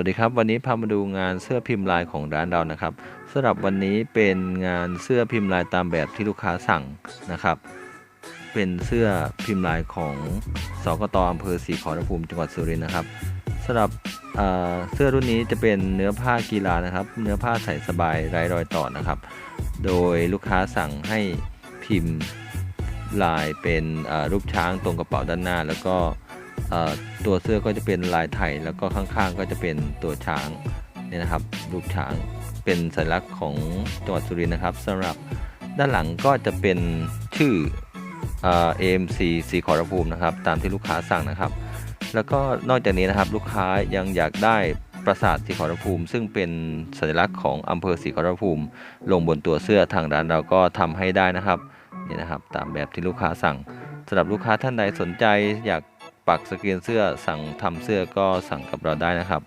วัสดีครับวันนี้พามาดูงานเสื้อพิมพ์ลายของร้านเรานะครับสำหรับวันนี้เป็นงานเสื้อพิมพ์ลายตามแบบที่ลูกค้าสั่งนะครับ เป็นเสื้อพิมพ์ลายของสกตอำเภอศรีขอรภูมิจังหวัดสุรินทร์นะครับสำหรับเเสื้อรุ่นนี้จะเป็นเนื้อผ้ากีฬานะครับ เนื้อผ้าใส่สบายไร้รอยต่อนะครับ โดยลูกค้าสั่งให้พิมพ์ลายเป็นรูปช้างตรงกระเป๋าด้านหน้า แล้วก็ ตัวเสื้อก็จะเป็นลายไทยแล้วก็ข้างๆ ก็จะเป็นตัวช้างเนี่ยนะครับรูปช้างเป็นสัญลักษณ์ของจังหวัดสุรินทร์นะครับสำหรับด้านหลังก็จะเป็นชื่อเอ่อ AMC สีขอรภูมินะครับ ตามที่ลูกค้าสั่งนะครับ แล้วก็นอกจากนี้นะครับลูกค้ายังอยากได้ปราสาทสีขอรภูมิ ซึ่งเป็นสัญลักษณ์ของอำเภอศรีขอรภูมิ ลงบนตัวเสื้อทางร้านเราก็ทำให้ได้นะครับนี่นะครับ ตามแบบที่ลูกค้าสั่งสำหรับลูกค้าท่านใดสนใจอยาก ปักสกรีนเสื้อสั่งทำเสื้อก็สั่งกับเราได้นะครับ